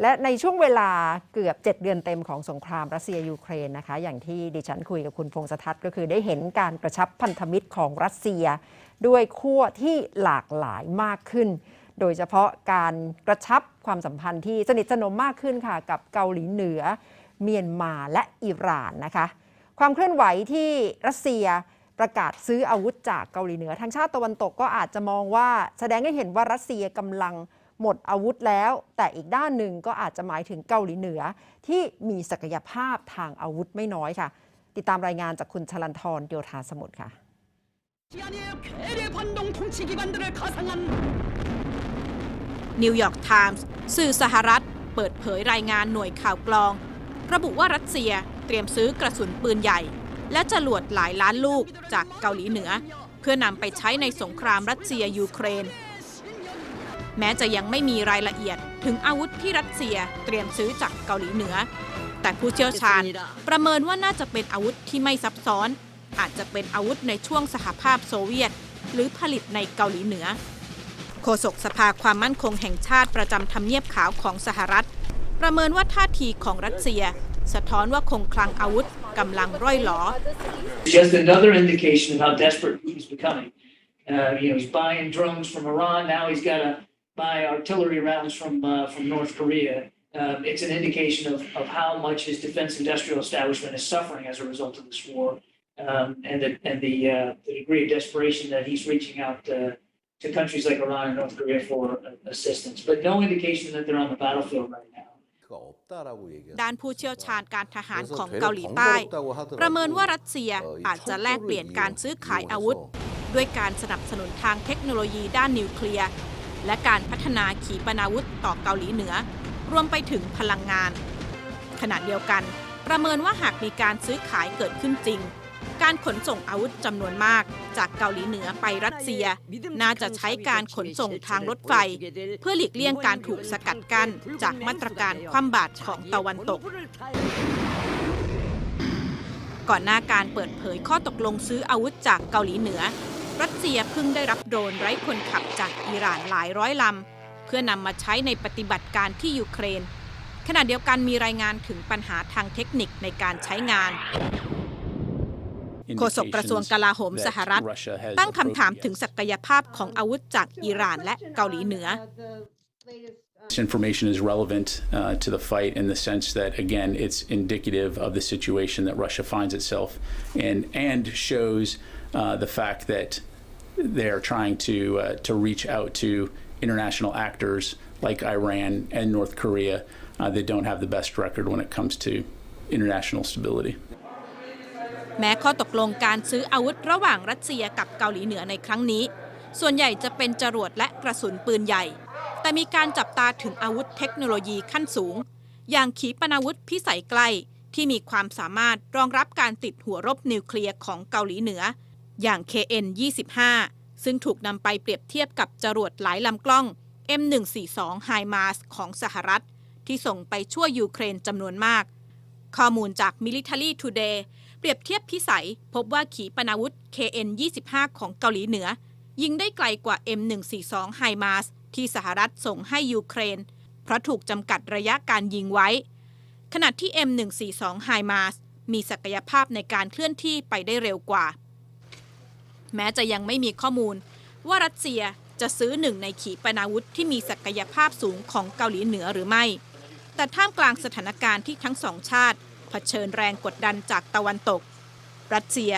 และในช่วงเวลาเกือบ 7 เดือนเต็มของสงครามรัสเซียยูเครนนะคะ อย่างที่ดิฉันคุยกับคุณพงษ์สทัศน์ก็คือได้เห็นการกระชับพันธมิตรของรัสเซีย ด้วยขั้วที่หลากหลายมากขึ้น โดยเฉพาะการกระชับความสัมพันธ์ที่สนิทสนมมากขึ้นค่ะ กับเกาหลีเหนือ เมียนมาและอิหร่านนะคะ ความเคลื่อนไหวที่รัสเซียประกาศซื้ออาวุธจากเกาหลีเหนือทางชาติตะวันตกก็อาจจะมองว่าแสดงให้เห็นว่ารัสเซียกำลัง หมดอาวุธแล้ว แต่อีกด้านหนึ่งก็อาจจะหมายถึงเกาหลีเหนือ ที่มีศักยภาพทางอาวุธไม่น้อยค่ะ ติดตามรายงานจากคุณชลันทรโยธาสมุทรค่ะ นิวยอร์กไทมส์สื่อสหรัฐ เปิดเผยรายงานหน่วยข่าวกลอง ระบุว่ารัสเซียเตรียมซื้อกระสุนปืนใหญ่ และจรวดหลายล้านลูกจากเกาหลีเหนือ เพื่อนำไปใช้ในสงครามรัสเซียยูเครน แม้จะยังไม่มีรายละเอียดถึงอาวุธที่รัสเซียเตรียมซื้อจากเกาหลีเหนือ แต่ผู้เชี่ยวชาญประเมินว่าน่าจะเป็นอาวุธที่ไม่ซับซ้อน อาจจะเป็นอาวุธในช่วงสหภาพโซเวียต หรือผลิตในเกาหลีเหนือโฆษกสภาความมั่นคงแห่งชาติประจำทำเนียบขาวของสหรัฐ ประเมินว่าท่าทีของรัสเซีย สะท้อนว่าคงคลังอาวุธกำลังร่อยหลอ just another indication of how desperate Putin's becoming. Uh, you know, he's buying drones from Iran. Now he's got to by artillery rounds from, uh, from North Korea, um, it's an indication of, of how much his defense industrial establishment is suffering as a result of this war. Um, and the, and the, uh, the degree of desperation that he's reaching out uh, to countries like Iran and North Korea for uh, assistance, but no indication that they're on the battlefield right now. ด้านผู้เชี่ยวชาญการทหารของเกาหลีใต้ และการพัฒนาขีปนาวุธต่อเกาหลีเหนือ รวมไปถึงพลังงาน ขณะเดียวกัน ประเมินว่าหากมีการซื้อขายเกิดขึ้นจริง การขนส่งอาวุธจำนวนมาก จากเกาหลีเหนือไปรัสเซีย น่าจะใช้การขนส่งทางรถไฟ เพื่อหลีกเลี่ยงการถูกสกัดกั้นจากมาตรการคว่ำบาตรของตะวันตกก่อนหน้าการเปิดเผยข้อตกลงซื้ออาวุธจากเกาหลีเหนือ รัสเซียเพิ่งได้รับโดรนไร้คนขับจากอิหร่านหลายร้อยลำ เพื่อนำมาใช้ในปฏิบัติการที่ยูเครน ขณะเดียวกันมีรายงานถึงปัญหาทางเทคนิคในการใช้งานโฆษกกระทรวงกลาโหมสหรัฐ ตั้งคำถามถึงศักยภาพของอาวุธจากอิหร่านและเกาหลีเหนือ This information is relevant uh, to the fight in the sense that, again, it's indicative of the situation that Russia finds itself in and shows uh, the fact that they're trying to, uh, to reach out to international actors like Iran and North Korea uh, that don't have the best record when it comes to international stability. แม้ข้อตกลงการซื้ออาวุธระหว่างรัสเซียกับเกาหลีเหนือในครั้งนี้ ส่วนใหญ่จะเป็นจรวดและกระสุนปืนใหญ่ แต่มีการจับตาถึงอาวุธเทคโนโลยีขั้นสูง อย่างขีปนาวุธพิสัยใกล้ที่มีความสามารถรองรับการติดหัวรบนิวเคลียร์ของเกาหลีเหนือ อย่าง KN-25 ซึ่งถูกนำไปเปรียบเทียบกับจรวดหลายลำกล้อง M142 HIMARS ของสหรัฐ ที่ส่งไปช่วยยูเครนจำนวนมาก ข้อมูลจาก Military Today เปรียบเทียบพิสัย พบว่าขีปนาวุธ KN-25 ของเกาหลีเหนือ ยิงได้ไกลกว่า M142 HIMARS ที่สหรัฐส่งให้ยูเครน เพราะถูกจำกัดระยะการยิงไว้ ขณะที่ M142 HIMARS มีศักยภาพในการเคลื่อนที่ไปได้เร็วกว่า แม้จะยังไม่มีข้อมูล ว่ารัสเซียจะซื้อหนึ่งในขีปนาวุธที่มีศักยภาพสูงของเกาหลีเหนือหรือไม่ แต่ท่ามกลางสถานการณ์ที่ทั้งสองชาติ เผชิญแรงกดดันจากตะวันตก รัสเซีย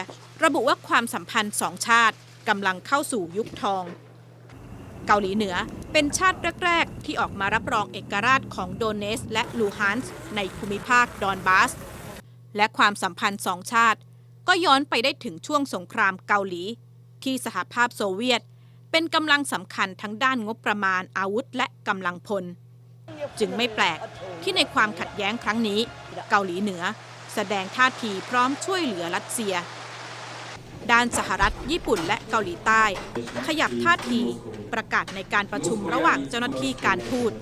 ระบุว่าความสัมพันธ์สองชาติกำลังเข้าสู่ยุคทอง เกาหลีเหนือเป็นชาติแรก ๆ ที่ออกมารับรองเอกราชของโดเนสและลูฮานส์ในภูมิภาคดอนบาส และความสัมพันธ์สองชาติ ก็ย้อนไปได้ถึงช่วงสงครามเกาหลี ที่สหภาพโซเวียต เป็นกำลังสำคัญทั้งด้านงบประมาณอาวุธและกำลังพล จึงไม่แปลกที่ในความขัดแย้งครั้งนี้ เกาหลีเหนือ แสดงท่าทีพร้อมช่วยเหลือรัสเซีย ด้านสหรัฐ ญี่ปุ่นและเกาหลีใต้ ขยับท่าทีประกาศในการประชุมระหว่างเจ้าหน้าที่การทูต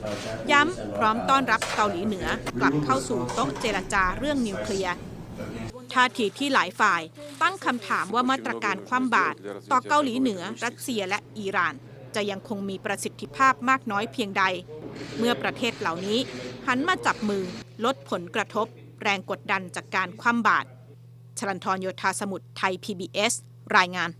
ย้ำพร้อมต้อนรับเกาหลีเหนือกลับเข้าสู่โต๊ะเจรจาเรื่องนิวเคลียร์ ท่าทีที่หลายฝ่าย ตั้งคำถามว่ามาตรการคว่ำบาตรต่อเกาหลีเหนือ รัสเซียและอิหร่าน จะยังคงมีประสิทธิภาพมากน้อยเพียงใด เมื่อประเทศเหล่านี้ หันมาจับมือลดผลกระทบ แรงกดดันจากการคว่ำบาตรชลันทรโยธาสมุทรไทย PBS รายงาน